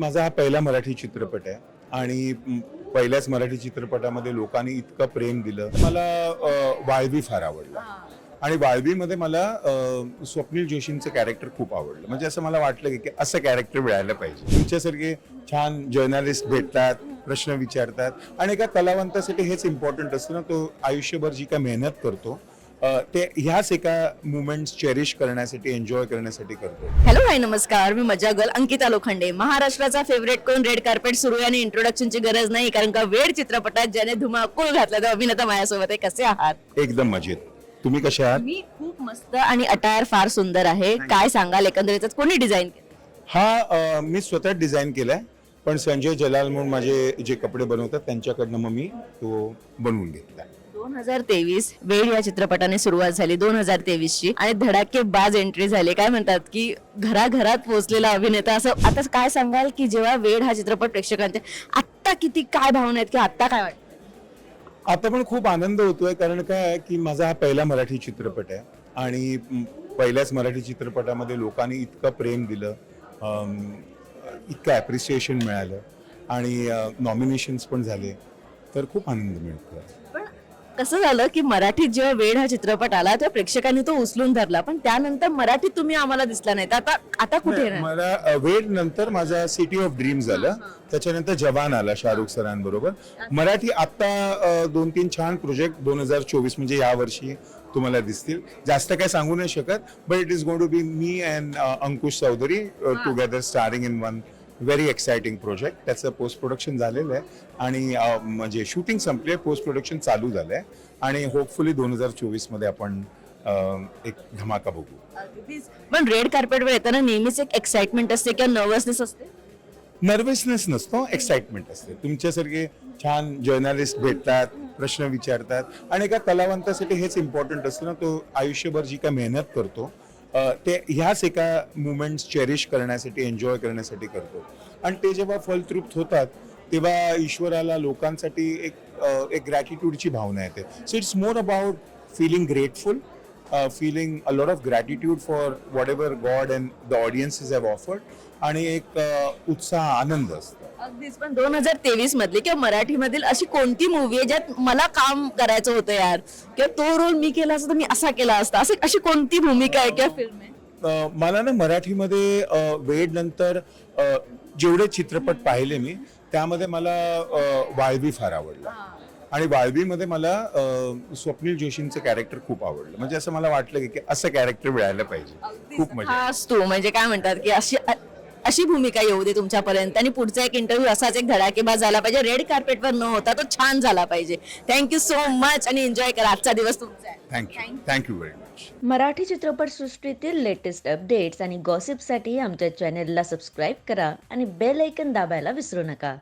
माझा हा पहिला मराठी चित्रपट आहे. आणि पहिल्याच मराठी चित्रपटामध्ये लोकांनी इतकं प्रेम दिलं. मला वाळवी फार आवडला. आणि वाळवीमध्ये मला स्वप्नील जोशींचं कॅरेक्टर खूप आवडलं. म्हणजे असं मला वाटलं की असं कॅरेक्टर मिळायला पाहिजे. तुमच्यासारखे छान जर्नलिस्ट भेटतात प्रश्न विचारतात. आणि एका कलावंतासाठी हेच इम्पॉर्टंट असतं ना तो आयुष्यभर जी काय मेहनत करतो ते ह्याच एका मुमेंट्स चेरिश करण्यासाठी एन्जॉय करण्यासाठी करतो. हॅलो हाय नमस्कार. मी मजा गर्ल अंकिता लोखंडे. महाराष्ट्राचा फेवरेट कोण? रेड कार्पेट सुरू आहे आणि इंट्रोडक्शनची गरज नाही कारण का वेळ चित्रपटात ज्याने धुमाकूळ घातला तो अभिनेता माझ्यासोबत आहे. कसे आहात? एकदम मजेत. तुम्ही कसे आहात? मी खूप मस्त आणि अटायर फार सुंदर आहे. काय सांगाल? एकंदरीतच कोणी डिझाईन केलं? हा मी स्वतः डिझाईन केलाय पण संजय जलाल म्हणून माझे जे कपडे बनवतात त्यांच्याकडनं मग मी तो बनवून घेतला दोन हजार तेवीस वेळ या चित्रपटाने सुरुवात झाली दोन हजार तेवीस ची आणि धडाके बाज एंट्री झाली. काय म्हणतात की घराघरात पोहोचलेला अभिनेता असं आता काय सांगाल की जेव्हा वेळ हा चित्रपट प्रेक्षकांचे आत्ता किती काय भावना आहेत की आत्ता काय वाटतं? आता पण खूप आनंद होतोय. कारण काय आहे की माझा हा पहिला मराठी चित्रपट आहे. आणि पहिल्याच मराठी चित्रपटामध्ये लोकांनी इतकं प्रेम दिलं. इतकं ॲप्रिसिएशन मिळालं. आणि नॉमिनेशन्स पण झाले. तर खूप आनंद मिळतो पण कसं झालं की मराठीत जेव्हा वेळ हा चित्रपट आला तेव्हा प्रेक्षकांनी तो उचलून धरला. पण त्यानंतर मराठीत तुम्ही आम्हाला दिसला नाही. तर आता आता कुठे येणार? मला अ, वेळ नंतर माझा सिटी ऑफ ड्रीम झालं. त्याच्यानंतर जवान आला शाहरुख सरांबरोबर. मराठी आता अ, दोन तीन छान प्रोजेक्ट दोन हजार चोवीस म्हणजे या वर्षी तुम्हाला दिसतील. जास्त काय सांगू नाही शकत but it is going to be me and Ankush Chaudhari together starring in one very exciting project त्याचं पोस्ट प्रोडक्शन झालेलं आहे. आणि म्हणजे शूटिंग संपले पोस्ट प्रोडक्शन चालू झालं आहे. आणि होपफुली दोन हजार चोवीसमध्ये आपण एक धमाका बघू. पण रेड कार्पेटवर येताना नेहमीच एक एक्साइटमेंट असते किंवा नर्वसनेस असते? नर्वसनेस नसतो एक्साइटमेंट असते. तुमच्यासारखे छान जर्नलिस्ट भेटतात प्रश्न विचारतात. आणि एका कलावंतासाठी हेच इम्पॉर्टंट असतं ना तो आयुष्यभर जी काय मेहनत करतो ते ह्याच एका मुमेंट्स चेरिश करण्यासाठी एन्जॉय करण्यासाठी करतो. आणि ते जेव्हा फलतृप्त होतात तेव्हा ईश्वराला लोकांसाठी एक एक ग्रॅटिट्यूडची भावना येते. So it's more about feeling grateful feeling a lot of gratitude for whatever God and the audiences have offered आणि एक अ, उत्साह आनंद असतो. अगदीच. पण दोन हजार तेवीस मधली किंवा मराठीमधील अशी कोणती मूवी आहे ज्यात मला काम करायचं होतं यार? किंवा तो रोल मी केला असता तर मी असा केला असता असं अशी कोणती भूमिका आहे किंवा फिल्म आहे? मला ना मराठीमध्ये वेड नंतर जेवढे चित्रपट पाहिले मी त्यामध्ये मला वाळवी फार आवडला. आणि वाळवीमध्ये मला स्वप्नील जोशींचं कॅरेक्टर खूप आवडलं. म्हणजे असं मला वाटलं की असं कॅरेक्टर मिळायला पाहिजे. खूप मजा खास तू. म्हणजे काय म्हणतात की अशी अशी भूमिका येऊ दे तुमच्यापर्यंत. आणि पुढचा एक इंटरव्ह्यू असाच एक धडाकेबाज झाला पाहिजे. रेड कार्पेटवर न होता तो छान झाला पाहिजे. थँक्यू सो मच आणि एन्जॉय करा. आजचा दिवस तुमचा thank you thank you very much Marathi चित्रपटसृष्टीतील लेटेस्ट अपडेट्स आणि गॉसिपसाठी आमच्या चॅनेलला सबस्क्राईब करा. आणि बेल ऐकन दाबायला विसरू नका.